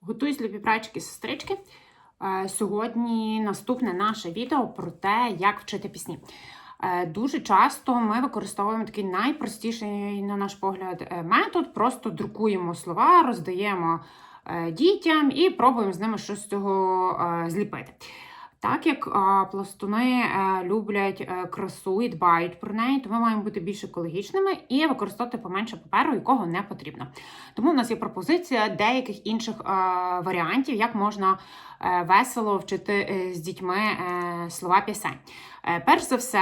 Готуюсь любі братчики сестрички. Е, Сьогодні наступне наше відео про те, як вчити пісні. Е, Дуже часто ми використовуємо такий найпростіший, на наш погляд, е, метод. Просто друкуємо слова, роздаємо дітям і пробуємо з ними щось з цього зліпити. Так як пластуни е, люблять е, красу і дбають про неї, то ми маємо бути більш екологічними і використовувати поменше паперу, якого не потрібно. Тому в нас є пропозиція деяких інших е, варіантів, як можна весело вчити з дітьми слова пісень. Перш за все,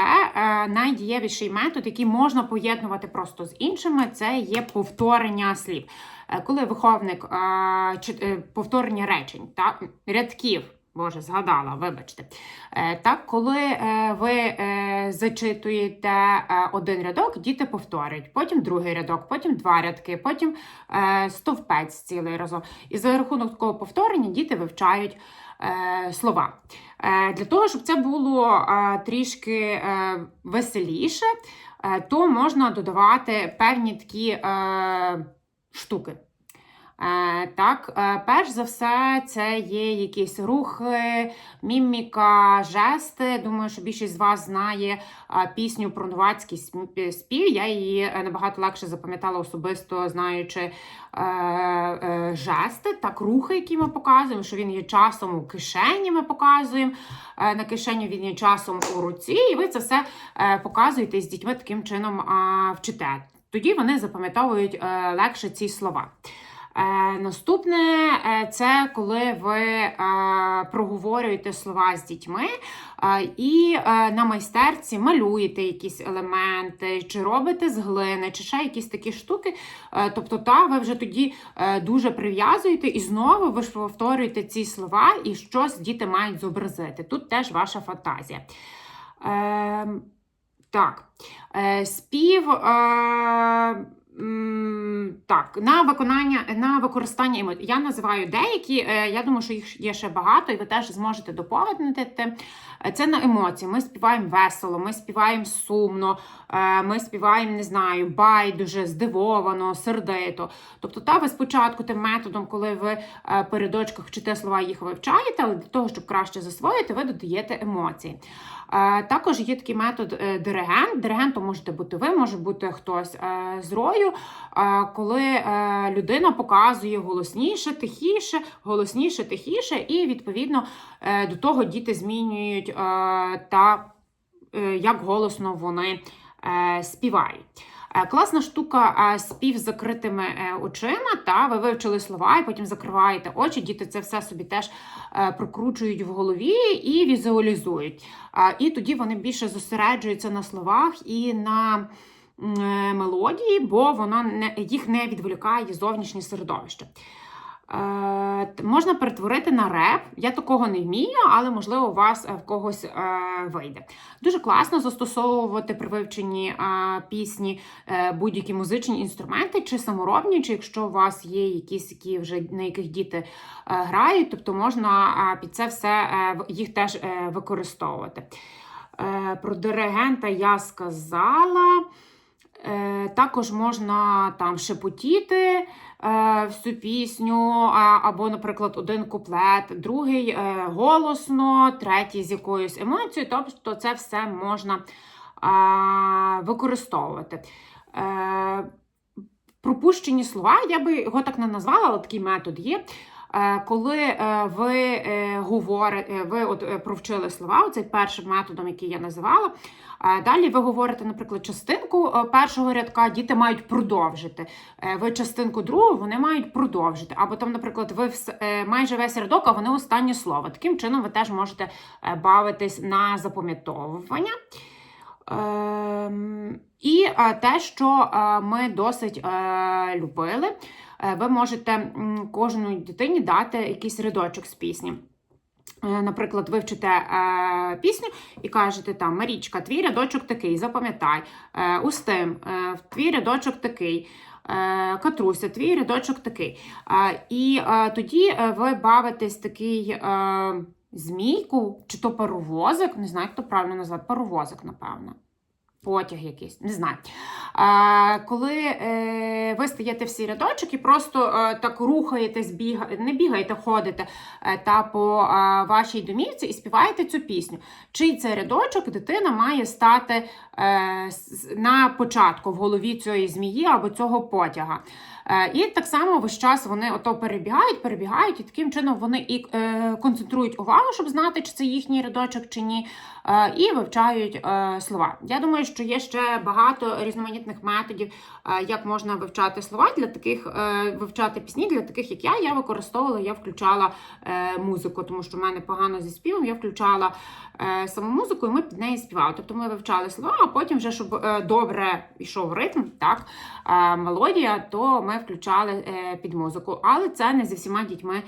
найдієвіший метод, який можна поєднувати просто з іншими, це є повторення слів. Коли виховник повторення речень, так, рядків. Боже, згадала, вибачте. Е, Так, коли е, ви е, зачитуєте один рядок, діти повторюють, потім другий рядок, потім два рядки, потім стовпець цілий разом. І за рахунок такого повторення діти вивчають слова. Для того, щоб це було трішки веселіше, то можна додавати певні такі штуки. Е, так, е, перш за все, це є якісь рухи, міміка, жести. Думаю, що більшість з вас знає е, пісню про новацький спів. Я її набагато легше запам'ятала особисто, знаючи жести, так, рухи, які ми показуємо, що він є часом у кишені, ми показуємо. На кишені він є часом у руці, і ви це все показуєте з дітьми таким чином вчите. Тоді вони запам'ятовують легше ці слова. Е, наступне е, це коли ви е, проговорюєте слова з дітьми і на майстерці малюєте якісь елементи, чи робите з глини, чи ще якісь такі штуки. Тобто, та, ви вже тоді дуже прив'язуєте і знову ви ж повторюєте ці слова, і щось діти мають зобразити. Тут теж ваша фантазія. Е, так, спів. Так, на виконання, на використання емоцій. Я називаю деякі, е, я думаю, що їх є ще багато, і ви теж зможете доповнити. Це на емоції. Ми співаємо весело, ми співаємо сумно, е, ми співаємо, не знаю, байдуже, здивовано, сердито. Тобто, та ви спочатку тим методом, коли ви е, по вчите слова, їх вивчаєте, але для того, щоб краще засвоїти, ви додаєте емоції. Також є такий метод е, диригент. Диригентом можете бути ви, може бути хтось е, з рою, коли е, людина показує голосніше, тихіше, голосніше, тихіше, і відповідно до того діти змінюють та як голосно вони співають. Е, Класна штука е, спів з закритими е, очима. Та ви вивчили слова, і потім закриваєте очі. Діти це все собі теж е, прокручують в голові і візуалізують. І тоді вони більше зосереджуються на словах і на е, мелодії, бо вона не, їх не відволікає зовнішнє середовище. Е, можна перетворити на реп. Я такого не вмію, але можливо у вас е, в когось е, вийде. Дуже класно застосовувати при вивченні пісні будь-які музичні інструменти, чи саморобні, чи якщо у вас є якісь, які вже на яких діти грають, тобто можна під це все їх теж використовувати. Про диригента я сказала. Е, Також можна там шепотіти е, всю пісню, або, наприклад, один куплет, другий е, голосно, третій з якоюсь емоцією. Тобто це все можна використовувати. Пропущені слова, я би його так не назвала, але такий метод є. Е, Коли е, ви е, говорите, ви от провчили слова, цей першим методом, який я називала. Далі ви говорите, наприклад, частинку першого рядка, діти мають продовжити. Ви частинку другу вони мають продовжити. Або там, наприклад, ви майже весь рядок, а вони останнє слово. Таким чином ви теж можете бавитись на запам'ятовування. Ем, І те, що ми досить любили, ви можете кожній дитині дати якийсь рядочок з пісні. Е, Наприклад, ви вчите е, пісню і кажете там Марічка, твій рядочок такий, запам'ятай, е, Устим, е, твій рядочок такий. е, Катруся, твій рядочок такий. Е, І е, тоді е, ви бавитесь такий е, змійку, чи то паровозик, не знаю, як то правильно назвати, паровозик, напевно. потяг якийсь, не знаю. Коли е, ви стаєте всі рядочок і просто е, так рухаєтесь, біга... не бігаєте, ходите е, та по вашій домівці і співаєте цю пісню. Чий це рядочок дитина має стати на початку в голові цієї змії або цього потяга. І так само весь час вони ото перебігають, перебігають, і таким чином вони і концентрують увагу, щоб знати, чи це їхній рядочок чи ні, і вивчають слова. Я думаю, що є ще багато різноманітних методів, е, як можна вивчати слова для таких, е, вивчати пісні для таких, як я. Я використовувала, я включала е, музику, тому що в мене погано зі співом. Я включала саму музику, і ми під неї співали. Тобто ми вивчали слова, а потім, вже щоб добре йшов ритм, так мелодія, то ми включали під музику. Але це не зі всіма дітьми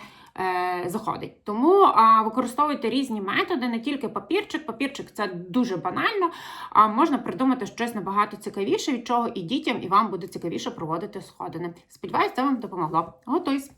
заходить. Тому використовуйте різні методи, не тільки папірчик. Папірчик це дуже банально, а можна придумати щось набагато цікавіше, від чого і дітям, і вам буде цікавіше проводити сходини. Сподіваюсь, це вам допомогло. Готуйсь!